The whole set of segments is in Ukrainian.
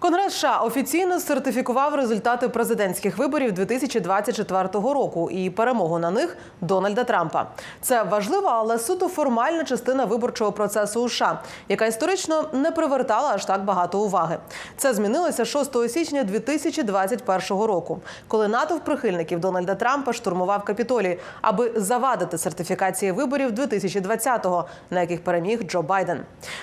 Конгрес США офіційно сертифікував результати президентських виборів 2024 року і перемогу на них Дональда Трампа. Це важлива, але суто формальна частина виборчого процесу у США, яка історично не привертала аж так багато уваги. Це змінилося 6 січня 2021 року, коли натовп прихильників Дональда Трампа штурмував Капітолій, аби завадити сертифікації виборів 2020-го, на яких переміг Джо Байден.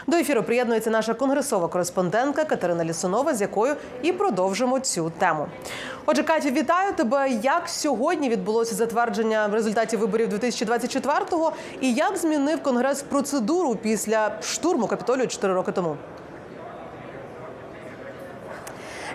До ефіру приєднується наша конгресова кореспондентка Катерина Лісунова, з якою і продовжимо цю тему. Отже, Катю, вітаю тебе. Як сьогодні відбулося затвердження результатів виборів 2024-го і як змінив конгрес процедуру після штурму Капітолію 4 роки тому?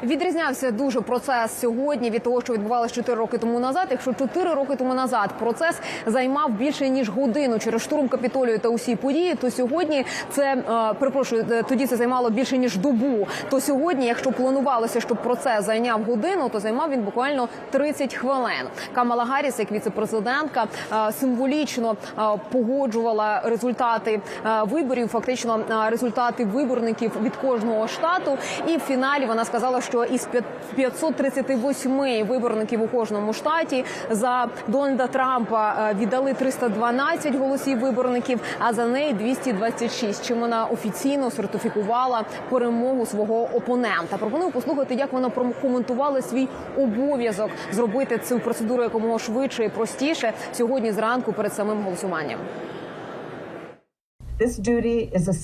Відрізнявся дуже процес сьогодні від того, що відбувалося 4 роки тому назад. Якщо 4 роки тому назад процес займав більше ніж годину через штурм капітолію та усі події, то сьогодні це е, перепрошую, е, тоді це займало більше ніж добу. То сьогодні, якщо планувалося, щоб процес зайняв годину, то займав він буквально 30 хвилин. Камала Гарріс, як віцепрезидентка, е, символічно е, погоджувала результати виборів, фактично результати виборників від кожного штату. І в фіналі вона сказала, що із п'ят- 538 виборників у кожному штаті за Дональда Трампа е, віддали 312 голосів виборників, а за неї 226, Чим вона офіційно сертифікувала перемогу свого опонента. Пропоную послухати, як вона прокоментувала свій обов'язок зробити цю процедуру якомога швидше і простіше сьогодні зранку перед самим голосуванням. This duty is a.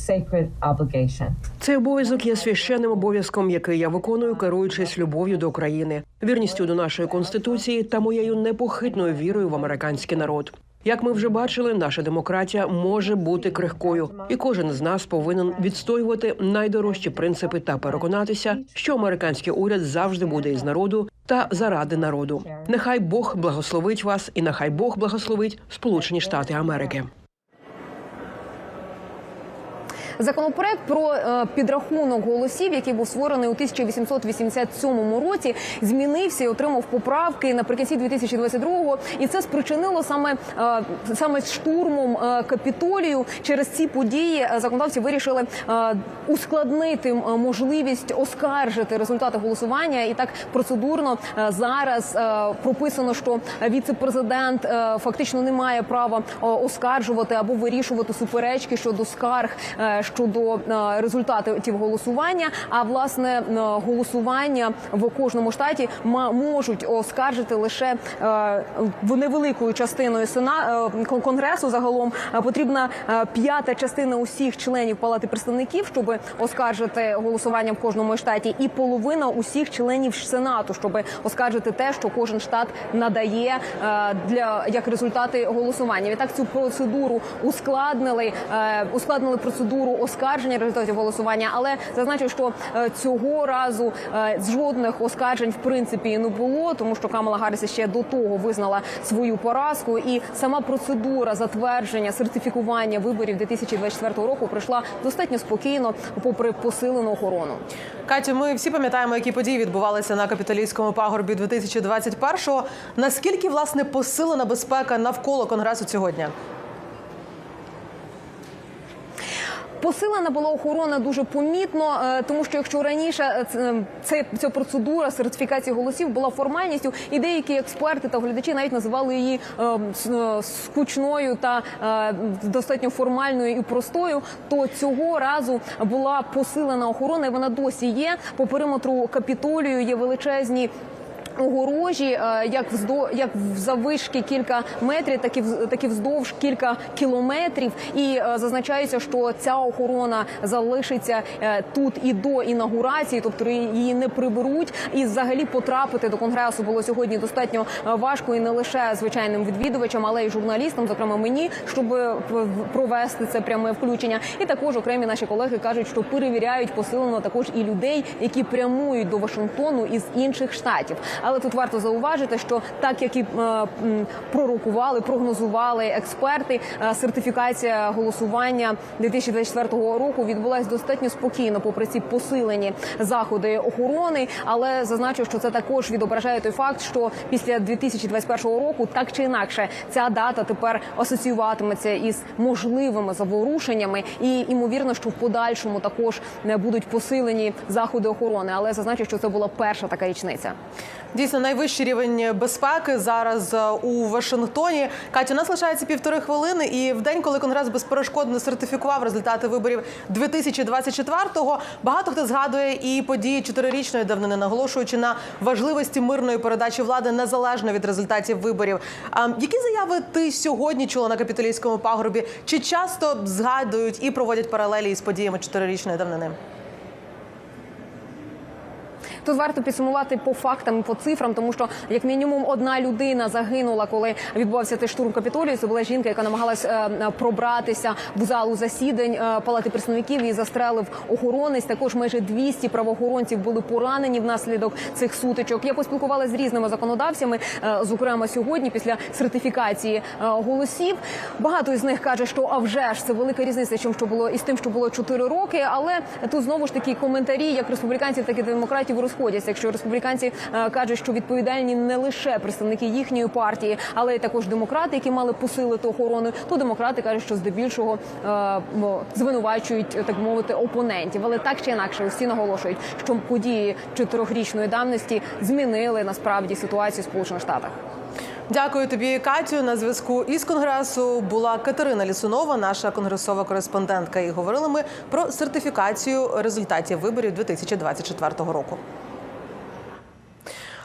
Цей обов'язок є священним обов'язком, який я виконую, керуючись любов'ю до країни, вірністю до нашої конституції та моєю непохитною вірою в американський народ. Як ми вже бачили, наша демократія може бути крихкою, і кожен з нас повинен відстоювати найдорожчі принципи та переконатися, що американський уряд завжди буде із народу та заради народу. Нехай Бог благословить вас, і нехай Бог благословить Сполучені Штати Америки. Законопроект про е, підрахунок голосів, який був створений у 1887 році, змінився і отримав поправки наприкінці 2022-го. І це спричинило саме е, саме штурмом е, капітолію. Через ці події законодавці вирішили ускладнити можливість оскаржити результати голосування. І так процедурно зараз прописано, що віце-президент фактично не має права оскаржувати або вирішувати суперечки щодо скарг щодо е, результатів голосування. А власне е, голосування в кожному штаті можуть оскаржити лише е, невеликою частиною сена конгресу. Загалом потрібна п'ята частина усіх членів палати представників, щоб оскаржити голосування в кожному штаті, і половина усіх членів сенату, щоб оскаржити те, що кожен штат надає для як результати голосування. Відтак цю процедуру ускладнили, ускладнили процедуру оскарження результатів голосування, але зазначу, що е, цього разу е, жодних оскаржень в принципі не було, тому що Камала Гарріс ще до того визнала свою поразку, і сама процедура затвердження сертифікування виборів 2024 року пройшла достатньо спокійно, попри посилену охорону. Катю, ми всі пам'ятаємо, які події відбувалися на капітолійському пагорбі 2021-го. Наскільки власне посилена безпека навколо конгресу сьогодні? Посилена була охорона дуже помітно, е, тому що якщо раніше е, це, це ця процедура сертифікації голосів була формальністю, і деякі експерти та глядачі навіть називали її е, скучною та достатньо формальною і простою, то цього разу була посилена охорона, і вона досі є. По периметру капітолію є величезні. Огорожі, е, як вздо як завишки кілька метрів, так і так і вздовж кілька кілометрів. І е, зазначається, що ця охорона залишиться е, тут і до інаугурації, тобто її не приберуть. І взагалі потрапити до конгресу було сьогодні достатньо важко і не лише звичайним відвідувачам, але й журналістам, зокрема мені, щоб провести це пряме включення. І також окремі наші колеги кажуть, що перевіряють посилено також і людей, які прямують до Вашингтону із інших штатів. Але тут варто зауважити, що так як і е, пророкували, прогнозували експерти, е, сертифікація голосування 2024 року відбулася достатньо спокійно, попри ці посилені заходи охорони. Але зазначу, що це також відображає той факт, що після 2021 року так чи інакше ця дата тепер асоціюватиметься із можливими заворушеннями, і ймовірно, що в подальшому також не будуть посилені заходи охорони. Але зазначу, що це була перша така річниця. Дійсно, найвищий рівень безпеки зараз е, у Вашингтоні. Катю, у нас лишається півтори хвилини, і в день, коли конгрес безперешкодно сертифікував результати виборів 2024-го, багато хто згадує і події чотирирічної давнини, наголошуючи на важливості мирної передачі влади незалежно від результатів виборів. А які заяви ти сьогодні чула на капітолійському пагорбі? Чи часто згадують і проводять паралелі із подіями чотирирічної давнини? Тут варто підсумувати по фактам по цифрам, тому що як мінімум одна людина загинула, коли відбувався цей штурм капітолію. Це була жінка, яка намагалась е, е, пробратися в залу засідань е, палати представників. Її застрелив охоронець. Також майже 200 правоохоронців були поранені внаслідок цих сутичок. Я поспілкувалася з різними законодавцями, зокрема сьогодні, після сертифікації голосів. Багато із них каже, що а вже ж це велика різниця, чим що було із тим, що було 4 роки. Але тут знову ж таки коментарі, як республіканців, так і демократів розходяться. Якщо республіканці е, кажуть, що відповідальні не лише представники їхньої партії, але й також демократи, які мали посилити охорону, то демократи кажуть, що здебільшого е, звинувачують так мовити опонентів. Але так чи інакше, усі наголошують, що події чотирьохрічної давності змінили насправді ситуацію в Сполучених Штатах. Дякую тобі, Катю. На зв'язку із конгресу була Катерина Лісунова, наша конгресова кореспондентка. І говорили ми про сертифікацію результатів виборів 2024 року.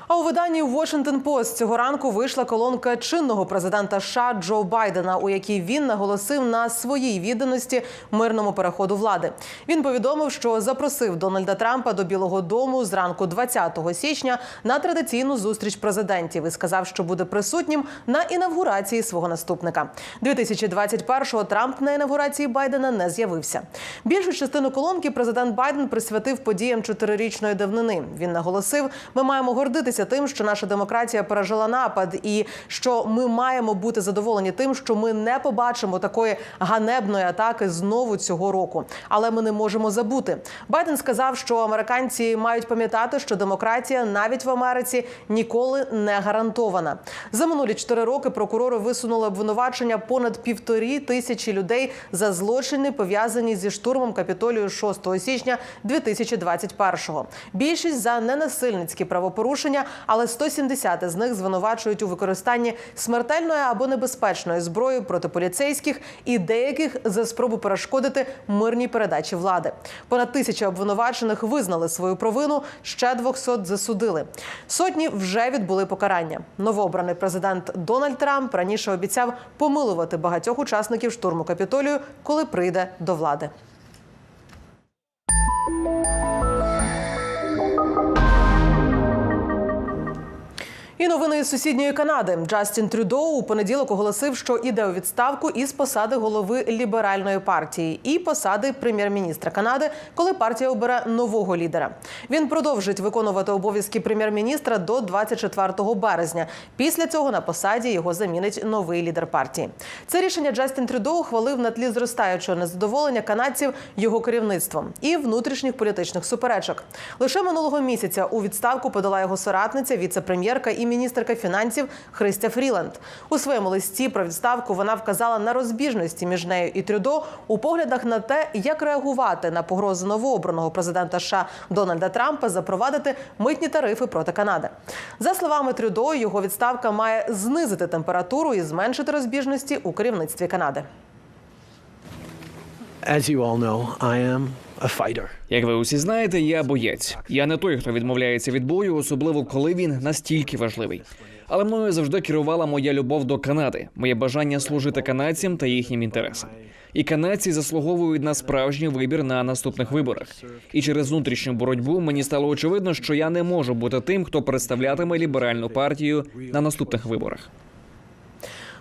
А у виданні Washington Post цього ранку вийшла колонка чинного президента США Джо Байдена, у якій він наголосив на своїй відданості мирному переходу влади. Він повідомив, що запросив Дональда Трампа до Білого Дому зранку 20 січня на традиційну зустріч президентів і сказав, що буде присутнім на інавгурації свого наступника. 2021-го Трамп на інавгурації Байдена не з'явився. Більшу частину колонки президент Байден присвятив подіям чотирирічної давнини. Він наголосив: ми маємо гордитися тим, що наша демократія пережила напад, і що ми маємо бути задоволені тим, що ми не побачимо такої ганебної атаки знову цього року. Але ми не можемо забути. Байден сказав, що американці мають пам'ятати, що демократія навіть в Америці ніколи не гарантована. За минулі чотири роки прокурори висунули обвинувачення понад півторі тисячі людей за злочини, пов'язані зі штурмом капітолію 6 січня 2021-го. Більшість за ненасильницькі правопорушення, але 170 з них звинувачують у використанні смертельної або небезпечної зброї проти поліцейських і деяких за спробу перешкодити мирній передачі влади. Понад тисяча обвинувачених визнали свою провину, ще 200 засудили. Сотні вже відбули покарання. Новообраний президент Дональд Трамп раніше обіцяв помилувати багатьох учасників штурму капітолію, коли прийде до влади. І новини із сусідньої Канади. Джастін Трюдо у понеділок оголосив, що іде у відставку із посади голови ліберальної партії і посади прем'єр-міністра Канади, коли партія обере нового лідера. Він продовжить виконувати обов'язки прем'єр-міністра до 24 березня. Після цього на посаді його замінить новий лідер партії. Це рішення Джастін Трюдо ухвалив на тлі зростаючого незадоволення канадців його керівництвом і внутрішніх політичних суперечок. Лише минулого місяця у відставку подала його соратниця, віце-прем'єрка і міністерка фінансів Христя Фріленд. У своєму листі про відставку вона вказала на розбіжності між нею і Трюдо у поглядах на те, як реагувати на погрози новообраного президента США Дональда Трампа запровадити митні тарифи проти Канади. За словами Трюдо, його відставка має знизити температуру і зменшити розбіжності у керівництві Канади. As you all know, I am a. Як ви усі знаєте, я боєць. Я не той, хто відмовляється від бою, особливо коли він настільки важливий. Але мною завжди керувала моя любов до Канади, моє бажання служити канадцям та їхнім інтересам. І канадці заслуговують на справжній вибір на наступних виборах. І через внутрішню боротьбу мені стало очевидно, що я не можу бути тим, хто представлятиме ліберальну партію на наступних виборах.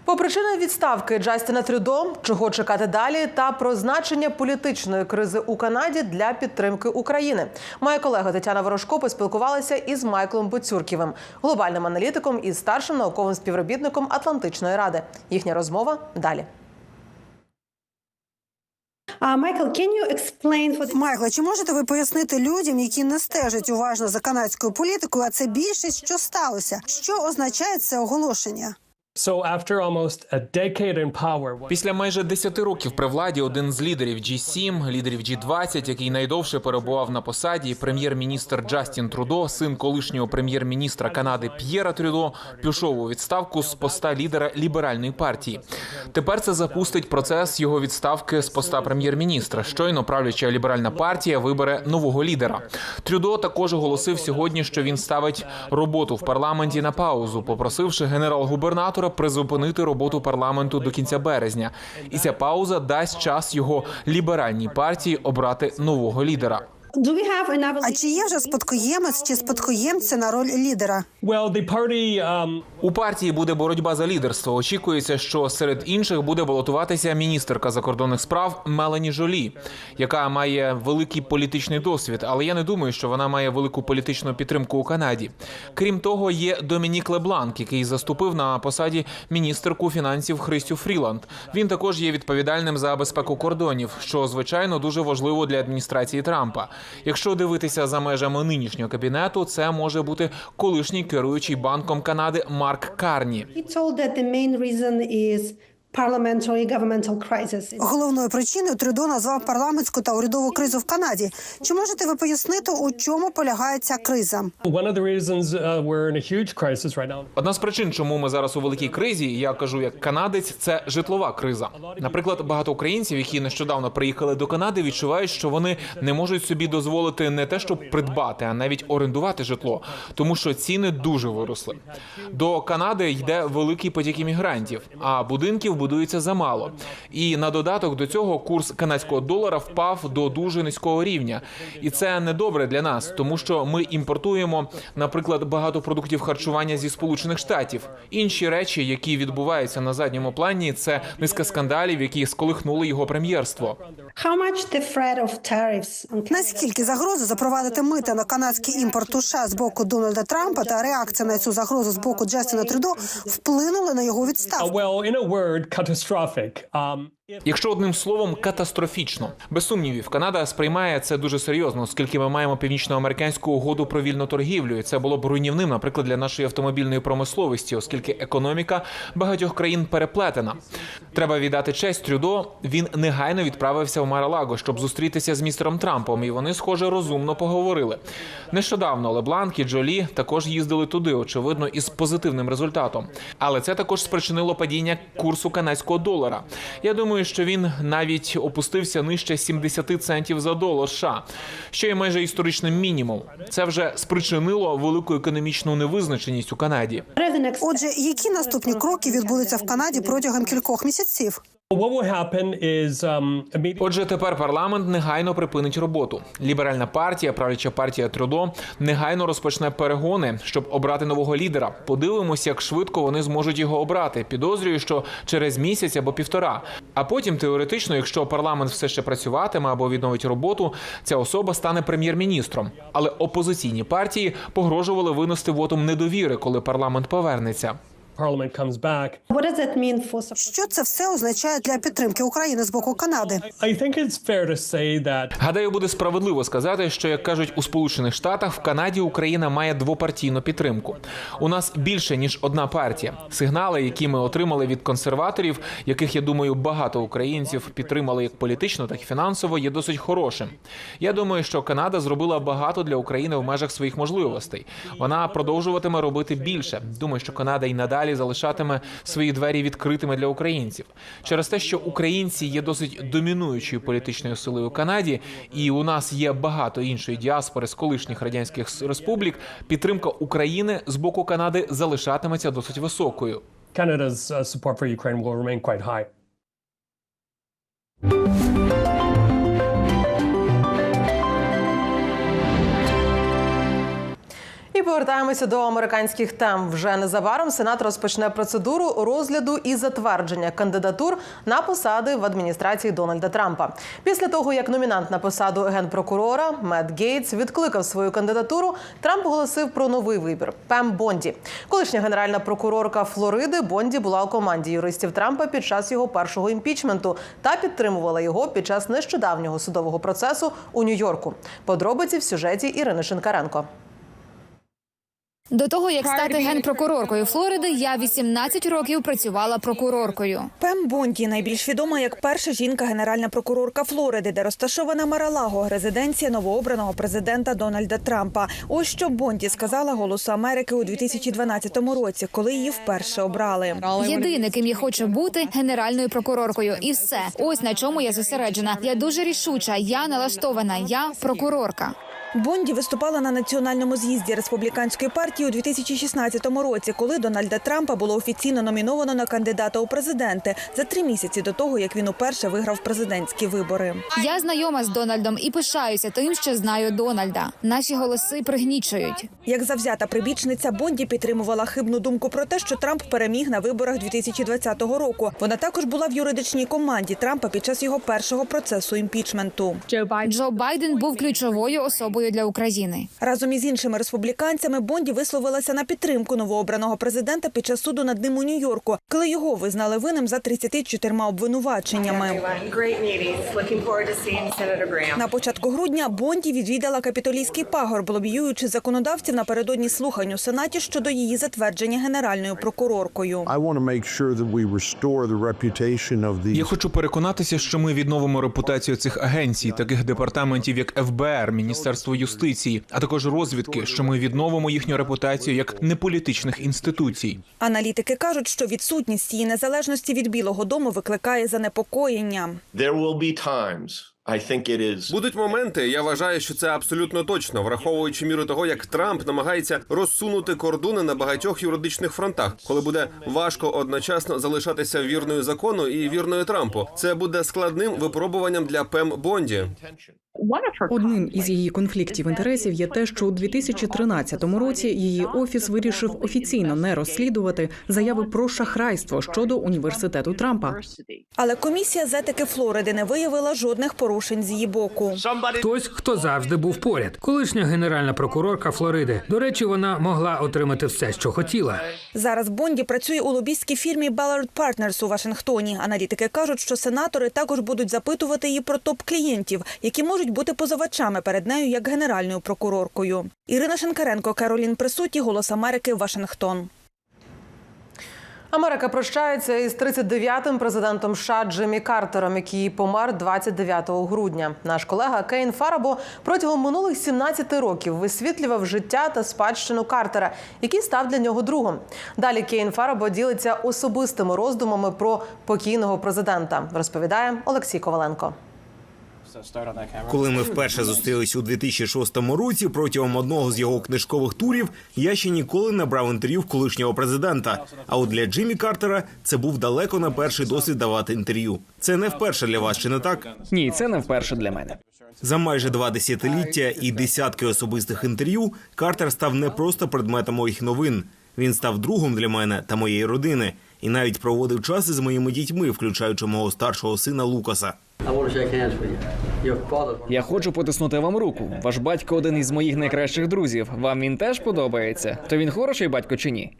По причини відставки Джастіна Трюдо, чого чекати далі, та про значення політичної кризи у Канаді для підтримки України. Моя колега Тетяна Ворожко поспілкувалася із Майклом Боцюрківим, глобальним аналітиком і старшим науковим співробітником Атлантичної ради. Їхня розмова далі. You explain for чи можете ви пояснити людям, які не стежать уважно за канадською політикою, а це більшість, що сталося? Що означає це оголошення? Після майже 10 років при владі один з лідерів G7, лідерів G20, який найдовше перебував на посаді, прем'єр-міністр Джастін Трудо, син колишнього прем'єр-міністра Канади П'єра Трюдо, пішов у відставку з поста лідера ліберальної партії. Тепер це запустить процес його відставки з поста прем'єр-міністра. Щойно правляча ліберальна партія вибере нового лідера. Трюдо також оголосив сьогодні, що він ставить роботу в парламенті на паузу, попросивши генерал-губернатора призупинити роботу парламенту до кінця березня. І ця пауза дасть час його ліберальній партії обрати нового лідера. Do we have А чи є вже спадкоємець чи спадкоємця на роль лідера? well, the party um, У партії буде боротьба за лідерство. Очікується, що серед інших буде балотуватися міністерка закордонних справ Мелані Жолі, яка має великий політичний досвід. Але я не думаю, що вона має велику політичну підтримку у Канаді. Крім того, є Домінік Лебланк, який заступив на посаді міністерку фінансів Христю Фріланд. Він також є відповідальним за безпеку кордонів, що звичайно дуже важливо для адміністрації Трампа. Якщо дивитися за межами нинішнього кабінету, це може бути колишній керуючий банком Канади Марк Карні. Головною причиною Трюдо назвав парламентську та урядову кризу в Канаді. Чи можете ви пояснити, у чому полягає ця криза? one of the reasons uh, we're in a huge crisis right now. Одна з причин, чому ми зараз у великій кризі, я кажу як канадець, це житлова криза. Наприклад, багато українців, які нещодавно приїхали до Канади, відчувають, що вони не можуть собі дозволити не те, щоб придбати, а навіть орендувати житло, тому що ціни дуже виросли. До Канади йде великий потік іммігрантів, а будинків будується замало. І на додаток до цього курс канадського долара впав до дуже низького рівня, і це не добре для нас, тому що ми імпортуємо, наприклад, багато продуктів харчування зі сполучених штатів. Інші речі, які відбуваються на задньому плані, це низка скандалів, які сколихнули його прем'єрство. Наскільки загроза запровадити мита на канадський імпорт США з боку Дональда Трампа та реакція на цю загрозу з боку Джастіна Трюдо вплинули на його відставку? catastrophic. Um, Якщо одним словом, катастрофічно без сумнівів, Канада сприймає це дуже серйозно, оскільки ми маємо північноамериканську угоду про вільну торгівлю. І це було б руйнівним, наприклад, для нашої автомобільної промисловості, оскільки економіка багатьох країн переплетена. Треба віддати честь Трюдо. Він негайно відправився в Маралаго, щоб зустрітися з містером Трампом, і вони, схоже, розумно поговорили. Нещодавно Лебланк і Джолі також їздили туди, очевидно, із позитивним результатом. Але це також спричинило падіння курсу канадського долара. Я думаю, що він навіть опустився нижче 70 центів за долар США, що є майже історичним мінімумом. Це вже спричинило велику економічну невизначеність у Канаді. Отже, які наступні кроки відбудуться в Канаді протягом кількох місяців? Um. Отже, тепер парламент негайно припинить роботу. Ліберальна партія, правляча партія Трюдо, негайно розпочне перегони, щоб обрати нового лідера. Подивимося, як швидко вони зможуть його обрати. Підозрюю, що через місяць або півтора. А потім, теоретично, якщо парламент все ще працюватиме або відновить роботу, ця особа стане прем'єр-міністром. Але опозиційні партії погрожували винести вотум недовіри, коли парламент повернеться. Parliament comes back. what does that mean for support? Що це все означає для підтримки України з боку Канади? I think it's fair to say that Гадаю, буде справедливо сказати, що як кажуть у Сполучених Штатах, в Канаді Україна має двопартійну підтримку. У нас більше ніж одна партія. Сигнали, які ми отримали від консерваторів, яких я думаю, багато українців підтримали як політично, так і фінансово, є досить хорошим. Я думаю, що Канада зробила багато для України в межах своїх можливостей. Вона продовжуватиме робити більше. Думаю, що Канада і надалі залишатиме свої двері відкритими для українців через те, що українці є досить домінуючою політичною силою у Канаді, і у нас є багато іншої діаспори з колишніх радянських республік. Підтримка України з боку Канади залишатиметься досить високою. Canada's uh, support for Ukraine will remain quite high. І повертаємося до американських тем. Вже незабаром Сенат розпочне процедуру розгляду і затвердження кандидатур на посади в адміністрації Дональда Трампа. Після того, як номінант на посаду генпрокурора Мет Гейтс відкликав свою кандидатуру, Трамп оголосив про новий вибір Пем Бонді. Колишня генеральна прокурорка Флориди Бонді була у команді юристів Трампа під час його першого імпічменту та підтримувала його під час нещодавнього судового процесу у Нью-Йорку. Подробиці в сюжеті Ірини Шинкаренко. До того як стати генпрокуроркою Флориди, я 18 років працювала прокуроркою. Пем Бонді найбільш відома як перша жінка генеральна прокурорка Флориди, де розташована Маралаго, резиденція новообраного президента Дональда Трампа. Ось що Бонді сказала Голосу Америки у 2012 році, коли її вперше обрали. Єдине, ким я хочу бути генеральною прокуроркою, і все. Ось на чому я зосереджена. Я дуже рішуча. Я налаштована. Я прокурорка. Бонді виступала на національному з'їзді республіканської партії у 2016 році, коли Дональда Трампа було офіційно номіновано на кандидата у президенти за три місяці до того, як він уперше виграв президентські вибори. Я знайома з Дональдом і пишаюся тим, що знаю Дональда. Наші голоси пригнічують. Як завзята прибічниця, Бонді підтримувала хибну думку про те, що Трамп переміг на виборах 2020 року. Вона також була в юридичній команді Трампа під час його першого процесу імпічменту. Джо Байден був ключовою особою для України. Разом із іншими республіканцями Бонді висловилася на підтримку новообраного президента під час суду над ним у Нью-Йорку, коли його визнали винним за 34 обвинуваченнями. На початку грудня Бонді відвідала капітолійський пагорб, лобіюючи законодавців напередодні слухань у сенаті щодо її затвердження генеральною прокуроркою. Я хочу переконатися, що ми відновимо репутацію цих агенцій, таких департаментів, як ФБР, Міністерство юстиції, а також розвідки, що ми відновимо їхню репутацію як неполітичних інституцій. Аналітики кажуть, що відсутність її незалежності від Білого Дому викликає занепокоєння. Будуть моменти. Я вважаю, що це абсолютно точно, враховуючи міру того, як Трамп намагається розсунути кордони на багатьох юридичних фронтах, коли буде важко одночасно залишатися вірною закону і вірною Трампу. Це буде складним випробуванням для Пем Бонді. Одним із її конфліктів інтересів є те, що у 2013 році її офіс вирішив офіційно не розслідувати заяви про шахрайство щодо університету Трампа. Але комісія з етики Флориди не виявила жодних порушень з її боку. Хтось, хто завжди був поряд. Колишня генеральна прокурорка Флориди. До речі, вона могла отримати все, що хотіла. Зараз Бонді працює у лобістській фірмі Ballard Partners у Вашингтоні. Аналітики кажуть, що сенатори також будуть запитувати її про топ-клієнтів, які можуть бути позивачами перед нею як генеральною прокуроркою. Ірина Шенкаренко, Каролін Присуті, Голос Америки, Вашингтон. Америка прощається із 39-м президентом США Джиммі Картером, який помер 29 грудня. Наш колега Кейн Фарабо протягом минулих 17 років висвітлював життя та спадщину Картера, який став для нього другом. Далі Кейн Фарабо ділиться особистими роздумами про покійного президента. Розповідає Олексій Коваленко. Коли ми вперше зустрілись у 2006 році протягом одного з його книжкових турів, я ще ніколи не брав інтерв'ю в колишнього президента. А от для Джиммі Картера це був далеко не перший досвід давати інтерв'ю. Це не вперше для вас, чи не так? Ні, це не вперше для мене. За майже два десятиліття і десятки особистих інтерв'ю Картер став не просто предметом моїх новин. Він став другом для мене та моєї родини, і навіть проводив час із моїми дітьми, включаючи мого старшого сина Лукаса. Я хочу потиснути вам руку. Ваш батько один із моїх найкращих друзів. Вам він теж подобається? То він хороший батько чи ні?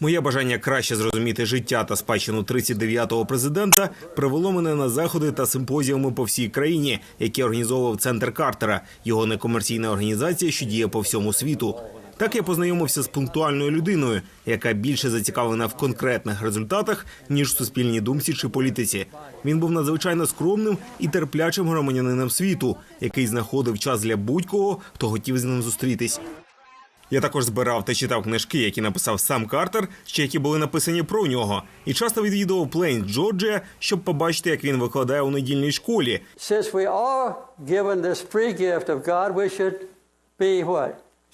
Моє бажання краще зрозуміти життя та спадщину 39-го президента привело мене на заходи та симпозіуми по всій країні, які організовував центр Картера, його некомерційна організація, що діє по всьому світу. Так я познайомився з пунктуальною людиною, яка більше зацікавлена в конкретних результатах ніж в суспільній думці чи політиці. Він був надзвичайно скромним і терплячим громадянином світу, який знаходив час для будь-кого, хто хотів з ним зустрітись. Я також збирав та читав книжки, які написав сам Картер, ще які були написані про нього, і часто відвідував Плейн, Джорджія, щоб побачити, як він викладає у недільній школі.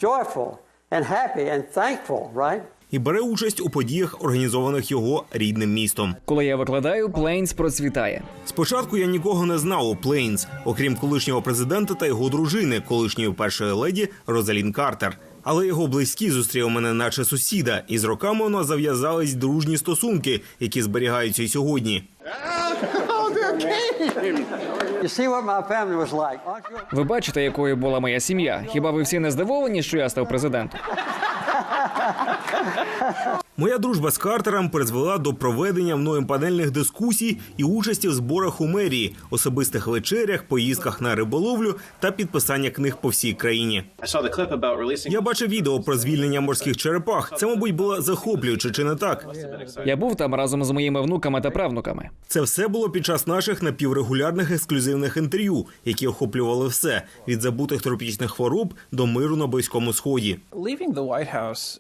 Joyful and happy and thankful, right? і бере участь у подіях, організованих його рідним містом. Коли я викладаю, Плейнс процвітає. Спочатку я нікого не знав у Плейнс, окрім колишнього президента та його дружини, колишньої першої леді Розалін Картер. Але його близькі зустріли мене, наче сусіда, і з роками у нас зав'язались дружні стосунки, які зберігаються й сьогодні. Ви бачите, якою була моя сім'я. Хіба ви всі не здивовані, що я став президентом? Моя дружба з Картером призвела до проведення мною панельних дискусій і участі в зборах у мерії, особистих вечерях, поїздках на риболовлю та підписання книг по всій країні. Я бачив відео про звільнення морських черепах. Це, мабуть, було захоплююче, чи не так? Я був там разом з моїми внуками та правнуками. Це все було під час наших напіврегулярних ексклюзивних інтерв'ю, які охоплювали все від забутих тропічних хвороб до миру на близькому сході.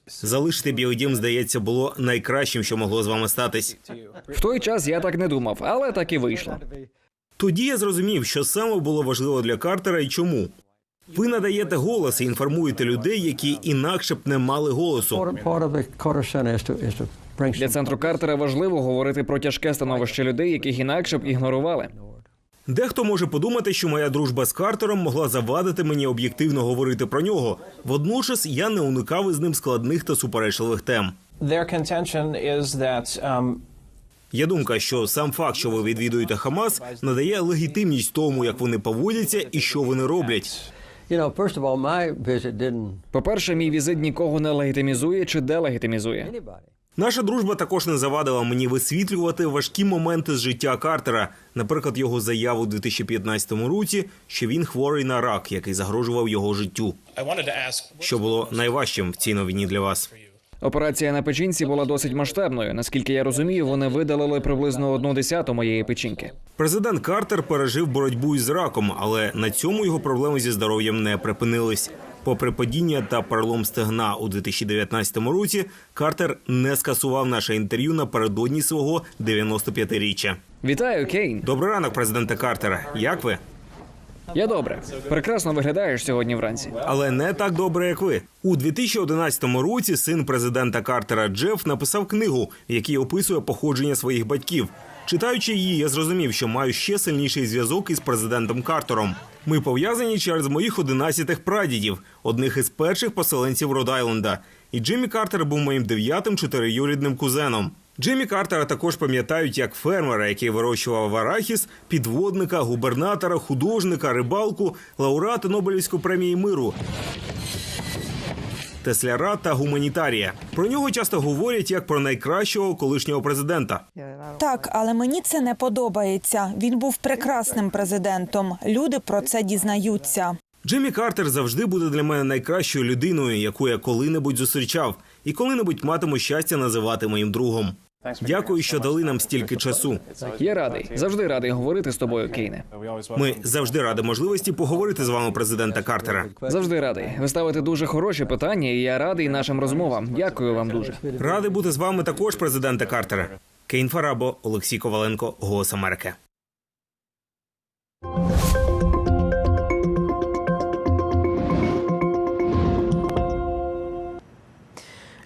Залишити Білий Дім, здається, було найкращим, що могло з вами статись. В той час я так не думав, але так і вийшло. Тоді я зрозумів, що саме було важливо для Картера і чому. Ви надаєте голос і інформуєте людей, які інакше б не мали голосу. Для центру Картера важливо говорити про тяжке становище людей, яких інакше б ігнорували. Дехто може подумати, що моя дружба з Картером могла завадити мені об'єктивно говорити про нього. Водночас я не уникав із ним складних та суперечливих тем. Their contention is that um, Є думка, що сам факт, що ви відвідуєте Хамас, надає легітимність тому, як вони поводяться і що вони роблять. you know, first of all, my visit didn't По-перше, мій візит нікого не легітимізує чи делегітимізує. Наша дружба також не завадила мені висвітлювати важкі моменти з життя Картера, наприклад, його заяву у 2015 році, що він хворий на рак, який загрожував його життю. Що було найважчим в цій новині для вас? Операція на печінці була досить масштабною. Наскільки я розумію, вони видалили приблизно одну десяту моєї печінки. Президент Картер пережив боротьбу із раком, але на цьому його проблеми зі здоров'ям не припинились. Попри падіння та перелом стегна у 2019 році, Картер не скасував наше інтерв'ю напередодні свого 95-річчя. Вітаю, Кейн. Добрий ранок, президенте Картера. Як ви? Я добре. Прекрасно виглядаєш сьогодні вранці. Але не так добре, як ви. У 2011 році син президента Картера Джеф написав книгу, в якій описує походження своїх батьків. Читаючи її, я зрозумів, що маю ще сильніший зв'язок із президентом Картером. Ми пов'язані через моїх 11 прадідів, одних із перших поселенців Род-Айленда. І Джиммі Картер був моїм дев'ятим чотириюрідним кузеном. Джиммі Картера також пам'ятають як фермера, який вирощував арахіс, підводника, губернатора, художника, рибалку, лауреата Нобелівської премії миру. Тесляра та гуманітарія. Про нього часто говорять як про найкращого колишнього президента. Так, але мені це не подобається. Він був прекрасним президентом. Люди про це дізнаються. Джиммі Картер завжди буде для мене найкращою людиною, яку я коли-небудь зустрічав, і коли-небудь матиму щастя називати моїм другом. Дякую, що дали нам стільки часу. Я радий, завжди радий говорити з тобою, Кейне. Ми завжди раді можливості поговорити з вами, президента Картера. Завжди радий. Ви ставите дуже хороші питання, і я радий нашим розмовам. Дякую вам дуже. Радий бути з вами також, президенте Картера. Кейн Фарабо, Олексій Коваленко, Голос Америки.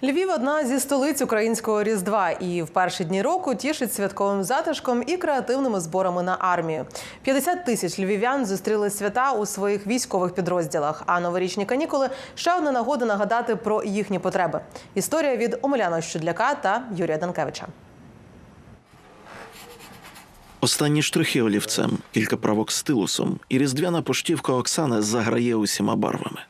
Львів одна зі столиць українського різдва, і в перші дні року тішить святковим затишком і креативними зборами на армію. 50 тисяч львів'ян зустріли свята у своїх військових підрозділах. А новорічні канікули ще одна нагода нагадати про їхні потреби. Історія від Омеляна Щудляка та Юрія Данкевича. Останні штрихи олівцем, кілька правок стилусом, і різдвяна поштівка Оксани заграє усіма барвами.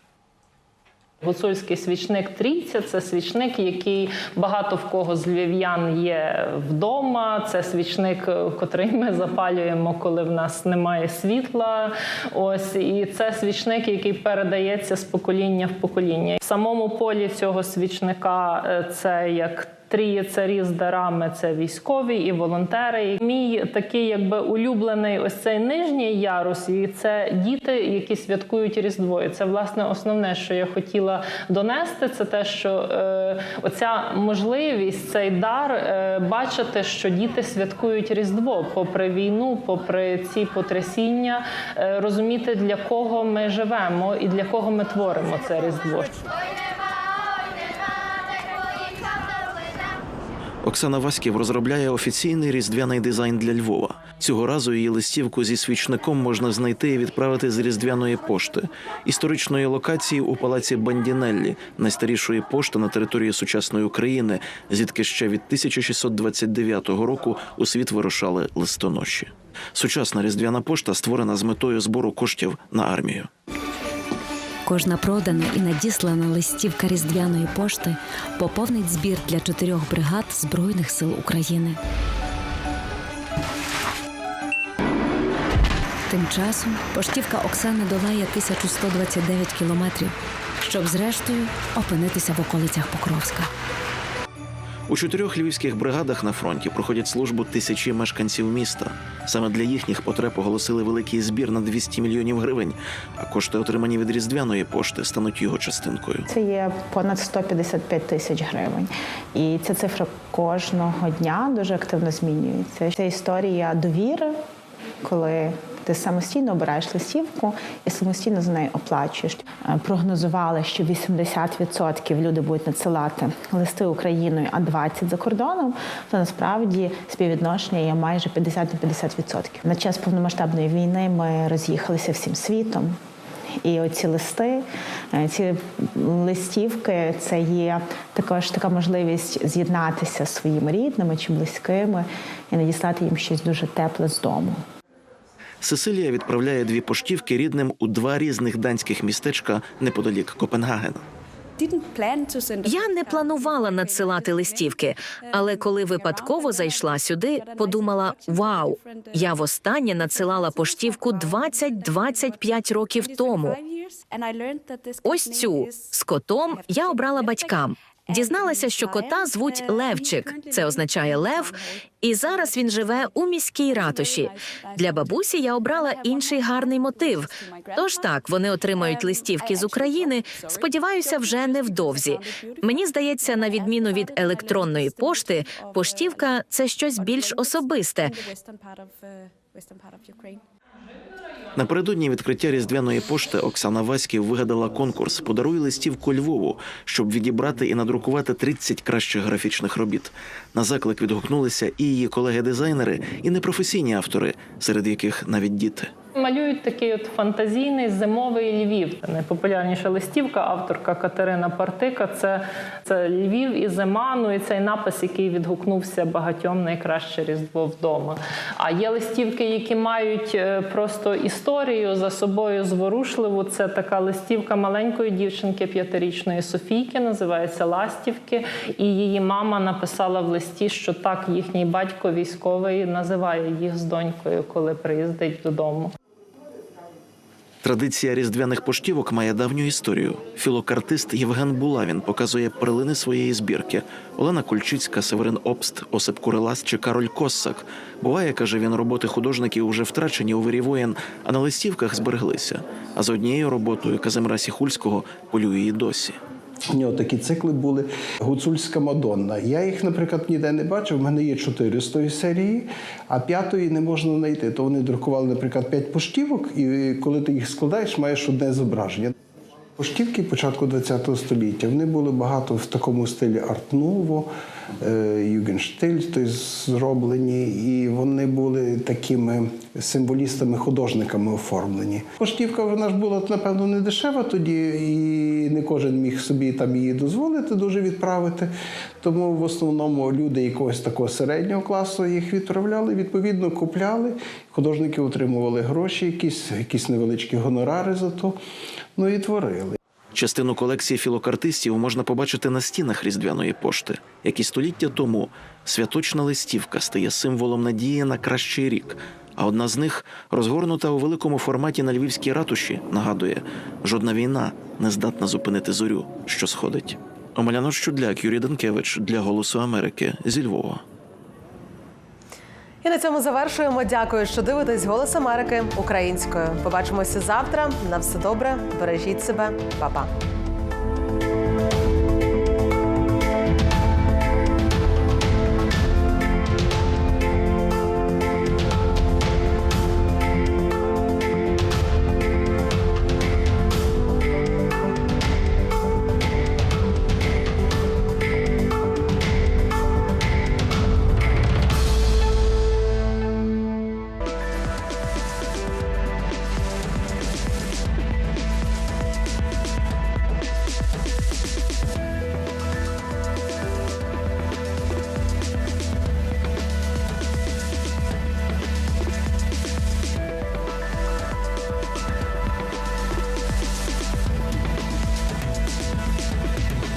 Гуцульський свічник Трійця це свічник, який багато в кого з львів'ян є вдома. Це свічник, е, котрий ми запалюємо, коли в нас немає світла. Ось і це свічник, який передається з покоління в покоління. В самому полі цього свічника е, це як Трієцарі з дарами це військові і волонтери. Мій такий, якби улюблений, ось цей нижній ярус, і це діти, які святкують Різдво. І це власне основне, що я хотіла донести, це те, що е, оця можливість, цей дар е, бачити, що діти святкують Різдво, попри війну, попри ці потрясіння, е, розуміти для кого ми живемо і для кого ми творимо це Різдво. Оксана Васьків розробляє офіційний різдвяний дизайн для Львова. Цього разу її листівку зі свічником можна знайти і відправити з різдвяної пошти, історичної локації у палаці Бандінеллі, найстарішої пошти на території сучасної України, звідки ще від 1629 року у світ вирушали листоноші. Сучасна різдвяна пошта створена з метою збору коштів на армію. Кожна продана і надіслана листівка різдвяної пошти поповнить збір для чотирьох бригад Збройних сил України. Тим часом поштівка Оксани долає 1129 кілометрів, щоб зрештою опинитися в околицях Покровська. У чотирьох львівських бригадах на фронті проходять службу тисячі мешканців міста. Саме для їхніх потреб оголосили великий збір на 200 мільйонів гривень. А кошти, отримані від різдвяної пошти, стануть його частинкою. Це є понад 155 тисяч гривень, і ця цифра кожного дня дуже активно змінюється. Це історія довіри, коли ти самостійно обираєш листівку і самостійно за нею оплачуєш. Е, Прогнозували, що 80% люди будуть надсилати листи Україною, а 20% за кордоном. То насправді співвідношення є майже 50 на 50%. На час повномасштабної війни ми роз'їхалися всім світом. І оці листи, е, ці листівки це є також така можливість з'єднатися з своїми рідними чи близькими і надіслати їм щось дуже тепле з дому. Сесилія відправляє дві поштівки рідним у два різних данських містечка неподалік Копенгагена. Я не планувала надсилати листівки, але коли випадково зайшла сюди, подумала: вау, я востаннє надсилала поштівку 20-25 років тому. Ось цю з котом я обрала батькам. Дізналася, що кота звуть Левчик. Це означає лев, і зараз він живе у міській ратуші. Для бабусі я обрала інший гарний мотив. Тож так, вони отримають листівки з України. Сподіваюся, вже невдовзі. Мені здається, на відміну від електронної пошти, поштівка це щось більш особисте. Напередодні відкриття різдвяної пошти Оксана Васьків вигадала конкурс Подаруй листівку Львову, щоб відібрати і надрукувати 30 кращих графічних робіт. На заклик відгукнулися і її колеги-дизайнери, і непрофесійні автори, серед яких навіть діти. Малюють такий от фантазійний зимовий Львів. Найпопулярніша листівка, авторка Катерина Партика. Це, це Львів і зима. Ну і цей напис, який відгукнувся багатьом найкраще різдво вдома. А є листівки, які мають е, просто історію за собою зворушливу. Це така листівка маленької дівчинки п'ятирічної Софійки, називається Ластівки. І її мама написала в листі, що так їхній батько військовий називає їх з донькою, коли приїздить додому. Традиція різдвяних поштівок має давню історію. Філокартист Євген Булавін показує перлини своєї збірки. Олена Кульчицька, Северин Обст, Осип Курилас чи Кароль Коссак. Буває, каже він, роботи художників уже втрачені у вирі воєн, а на листівках збереглися. А з однією роботою Казимира Сіхульського полює і досі. У нього такі цикли були гуцульська Мадонна. Я їх, наприклад, ніде не бачив. У мене є чотири з тої серії, а п'ятої не можна знайти. То вони друкували, наприклад, п'ять поштівок, і коли ти їх складаєш, маєш одне зображення. Поштівки початку ХХ століття вони були багато в такому стилі арт-нуво, югенштиль, тобто зроблені, і вони були такими символістами-художниками оформлені. Поштівка вона ж була напевно не дешева тоді, і не кожен міг собі там її дозволити дуже відправити. Тому в основному люди якогось такого середнього класу їх відправляли, відповідно купляли. Художники отримували гроші, якісь, якісь невеличкі гонорари за то. Ну і творили. Частину колекції філокартистів можна побачити на стінах різдвяної пошти, як і століття тому святочна листівка стає символом надії на кращий рік. А одна з них, розгорнута у великому форматі на львівській ратуші, нагадує: жодна війна не здатна зупинити зорю, що сходить. Омеляно Щудляк, Юрій Данкевич для Голосу Америки зі Львова. І на цьому завершуємо. Дякую, що дивитесь Голос Америки українською. Побачимося завтра. На все добре. Бережіть себе, Па-па.